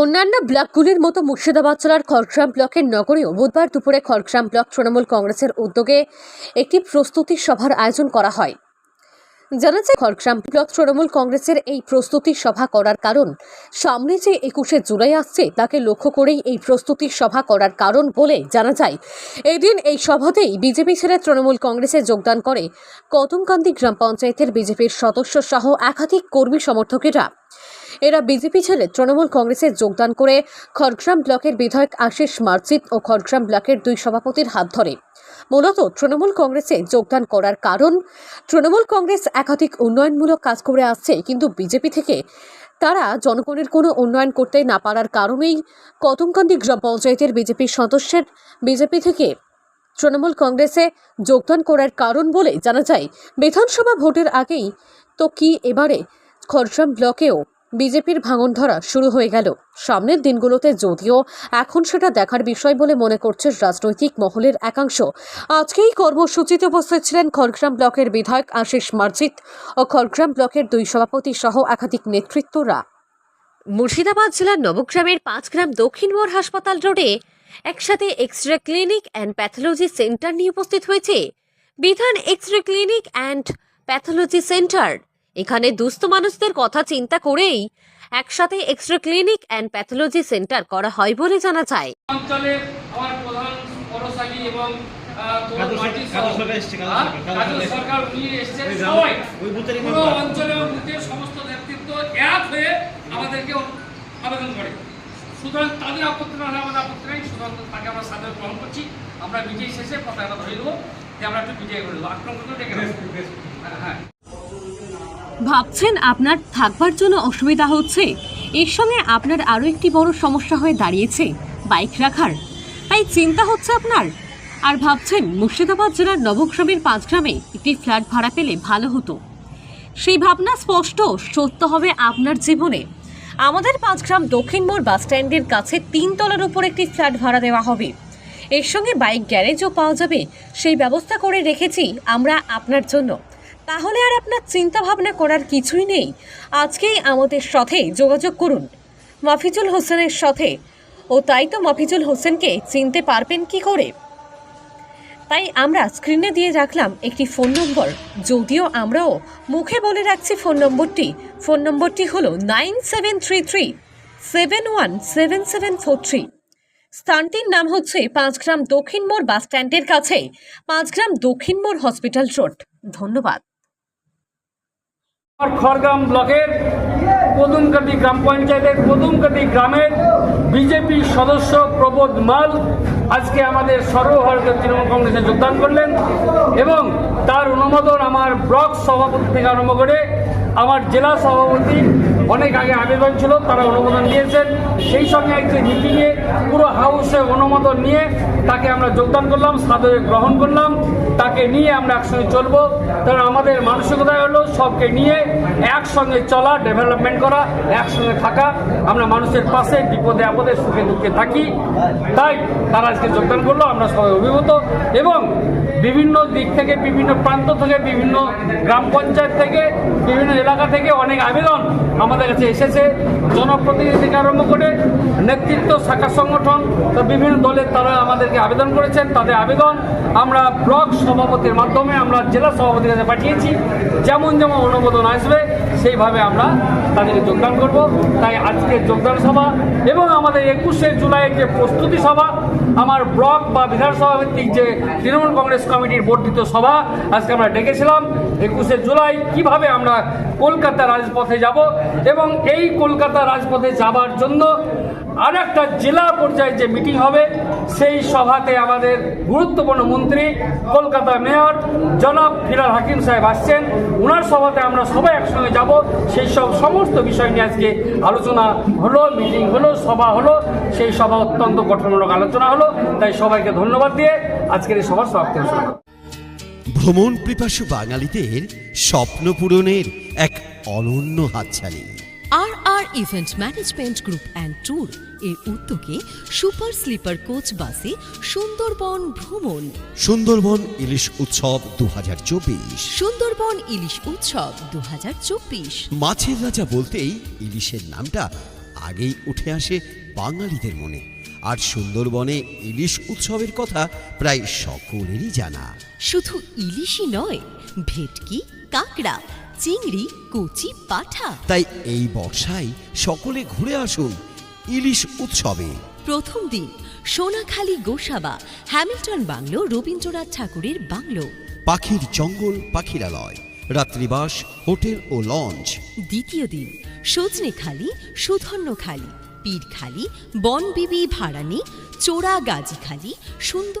অন্যান্য ব্লকগুলির মতো মুর্শিদাবাদ জেলার খড়গ্রাম ব্লকের নগরেও বুধবার দুপুরে খড়গ্রাম ব্লক তৃণমূল কংগ্রেসের উদ্যোগে একটি প্রস্তুতি সভার আয়োজন করা হয়। জানা যায় খড়গ্রাম ব্লক তৃণমূল কংগ্রেসের এই প্রস্তুতি সভা করার কারণ। সামনে যে একুশে জুলাই আসছে, তাকে লক্ষ্য করেই এই প্রস্তুতি সভা করার কারণ বলে জানা যায়। এদিন এই সভাতেই বিজেপি ছেড়ে তৃণমূল কংগ্রেসে যোগদান করে কদমকান্দি গ্রাম পঞ্চায়েতের বিজেপির সদস্য সহ একাধিক কর্মী সমর্থকেরা। এরা বিজেপি ছেড়ে তৃণমূল কংগ্রেসে যোগদান করে খড়গ্রাম ব্লকের বিধায়ক আশিস মার্জিত ও খড়গ্রাম ব্লকের দুই সভাপতির হাত ধরে। মূলত তৃণমূল কংগ্রেসে যোগদান করার কারণ। তৃণমূল কংগ্রেস একাধিক উন্নয়নমূলক কাজ করে আসছে, কিন্তু বিজেপি থেকে তারা জনগণের কোনো উন্নয়ন করতে না পারার কারণেই কদমকান্দি গ্রাম পঞ্চায়েতের বিজেপির সদস্যের, বিজেপি থেকে তৃণমূল কংগ্রেসে যোগদান করার কারণ বলে জানা যায়। বিধানসভা ভোটের আগেই তো কি এবারে খড়গ্রাম ব্লকেও বিজেপির ভাঙন ধরা শুরু হয়ে গেল। সামনের দিনগুলোতে যদিও এখন সেটা দেখার বিষয় বলে মনে করছে রাজনৈতিক মহলের একাংশ। আজকেই কর্মসূচিতে উপস্থিত ছিলেন খড়গ্রাম ব্লকের বিধায়ক আশিস মার্জিত ও খড়গ্রাম ব্লকের দুই সভাপতি সহ একাধিক নেতৃত্বরা। মুর্শিদাবাদ জেলার নবগ্রামের পাঁচগ্রাম দক্ষিণ মোড় হাসপাতাল রোডে একসাথে X ray clinic and pathology centre নিয়ে উপস্থিত হয়েছে। বিধান X ray clinic and pathology centre এখানে দুস্থ মানুষদের কথা চিন্তা করেই একসাথে X ray clinic and pathology centre করা হয় বলে জানা যায়। অঞ্চলে আমার প্রধান পৌরশালী এবং আহ, তোমার কাজল মাটি সরকার- সহ- কাজল সরকার এসছে, কাজল হ্যাঁ? সরকার, কাজল কাজল সরকার সরকার উনি এসছেন সবাই পুরো অঞ্চলে ও বুথের সমস্ত নেতৃত্ব এক হয়ে আমাদেরকে আবেদন করে। সুতরাং তাদের আপত্তি না হলে আমাদের আপত্তি নেই। সুতরাং তাকে আমরা সাদরে গ্রহণ করছি। আমরা বিজয়ী শেষে পতাকা ধরে দেবো যে আমরা একটু বিজয় করে দেবো আক্রমণ করতে ডেকে হ্যাঁ। ভাবছেন আপনার থাকবার জন্য অসুবিধা হচ্ছে? এর সঙ্গে আপনার আরও একটি বড় সমস্যা হয়ে দাঁড়িয়েছে, বাইক রাখার। তাই চিন্তা হচ্ছে আপনার? আর ভাবছেন মুর্শিদাবাদ জেলার নবগ্রামের পাঁচগ্রামে একটি ফ্ল্যাট ভাড়া পেলে ভালো হতো। সেই ভাবনা স্পষ্ট, সত্য হবে আপনার জীবনে। আমাদের পাঁচগ্রাম দক্ষিণ মোড় বাস স্ট্যান্ডের কাছে তিন তলার উপর একটি ফ্ল্যাট ভাড়া দেওয়া হবে। এর সঙ্গে বাইক গ্যারেজও পাওয়া যাবে। সেই ব্যবস্থা করে রেখেছি আমরা আপনার জন্য। তাহলে আর আপনার চিন্তা ভাবনা করার কিছুই নেই। আজকেই আমাদের সাথে যোগাযোগ করুন। মাফিজুল হোসেনের সাথে। ও তাই তো মাফিজুল হোসেনকে চিনতে পারবেন কি করে? তাই আমরা স্ক্রিনে দিয়ে রাখলাম একটি ফোন নম্বর। যদিও আমরাও মুখে বলে রাখছি ফোন নম্বরটি। ফোন নম্বরটি হলো nine seven three three seven one seven seven four three. স্থানটির নাম হচ্ছে পাঁচগ্রাম দক্ষিণ মোড় বাস স্ট্যান্ডের কাছে, পাঁচগ্রাম দক্ষিণ মোড় হসপিটাল রোড। ধন্যবাদ। খড়গ্রাম ব্লকের কদুমকাটি গ্রাম পঞ্চায়েতের কদুমকাটি গ্রামের বিজেপি সদস্য প্রবোধ মাল আজকে আমাদের সর্বভারতীয় তৃণমূল কংগ্রেসে যোগদান করলেন এবং তার অনুমোদন আমার ব্লক সভাপতি থেকে আরম্ভ করে আমার জেলা সভাপতি অনেক আগে আবেদন ছিল, তারা অনুমোদন দিয়েছেন। সেই সঙ্গে একটি মিটিংয়ে পুরো হাউসে অনুমোদন নিয়ে তাকে আমরা যোগদান করলাম, সাদরে গ্রহণ করলাম। তাকে নিয়ে আমরা একসঙ্গে চলবো। কারণ আমাদের মানসিকতা হলো সবকে নিয়ে একসঙ্গে চলা ডেভেলপমেন্ট করা, একসঙ্গে থাকা। আমরা মানুষের পাশে, বিপদে, আপদে, সুখে, দুঃখে থাকি। তাই তারা আজকে যোগদান করল, আমরা সবাই অভিভূত। এবং বিভিন্ন দিক থেকে, বিভিন্ন প্রান্ত থেকে, বিভিন্ন গ্রাম পঞ্চায়েত থেকে, বিভিন্ন এলাকা থেকে অনেক আবেদন আমাদের কাছে এসেছে। জনপ্রতিনিধি থেকে আরম্ভ করে নেতৃত্ব, শাখা সংগঠন বিভিন্ন দলের তারা আমাদেরকে আবেদন করেছেন, তাদের আবেদন। আমরা ব্লক সভাপতির মাধ্যমে আমরা জেলা সভাপতির কাছে পাঠিয়েছি। যেমন যেমন অনুমোদন আসবে, সেইভাবে আমরা তাদেরকে যোগদান করব। তাই আজকে যোগদান সভা এবং আমাদের একুশে জুলাইয়ের যে প্রস্তুতি সভা, আমার ব্লক বা বিধানসভা ভিত্তিক যে তৃণমূল কংগ্রেস কমিটির বর্ধিত সভা, আজকে আমরা ডেকেছিলাম। একুশে জুলাই কীভাবে আমরা কলকাতা রাজপথে যাব এবং এই কলকাতা রাজপথে যাবার জন্য আর একটা জেলা পর্যায়ে যে মিটিং হবে, সেই সভাতে আমাদের গুরুত্বপূর্ণ মন্ত্রী, কলকাতা মেয়র জনাব ফিরাল হাকিম সাহেব আসছেন। ওনার সভাতে আমরা সবাই একসঙ্গে যাব। সেই সব সমস্ত বিষয় নিয়ে আজকে আলোচনা হলো, মিটিং হলো, সভা হলো। সেই সভা অত্যন্ত গঠনমূলক আলোচনা হলো। তাই সবাইকে ধন্যবাদ দিয়ে আজকের এই সভার সমাপ্তি। ভ্রমণ পিপাসু বাঙালিদের স্বপ্ন পূরণের এক অনন্য হাতছানি। Event management group and tour এর উদ্যোগে সুপার স্লিপার কোচ বাসে সুন্দরবন ভ্রমণ। সুন্দরবন ইলিশ উৎসব দু সুন্দরবন ইলিশ উৎসব দু মাছের রাজা বলতেই ইলিশের নামটা আগেই উঠে আসে বাঙালিদের মনে। আর সুন্দরবনে ইলিশ উৎসবের কথা প্রায় সকলেরই জানা। শুধু ইলিশই নয় ভেটকি কাঁকড়া চিংড়ি কচি পাঠা। তাই এই বর্ষায় সকলে ঘুরে আসুন ইলিশ উৎসবে। প্রথম দিন সোনাখালী গোসাবা হ্যামিল্টন বাংলো রবীন্দ্রনাথ ঠাকুরের বাংলো। পাখির জঙ্গল পাখিরালয় রাত্রিবাস হোটেল ও লঞ্চ। দ্বিতীয় দিন সজনেখালি সুধন্যখালি পীরখালি বনবিবি ভাড়ানি চোরা গাজীখালি সুন্দর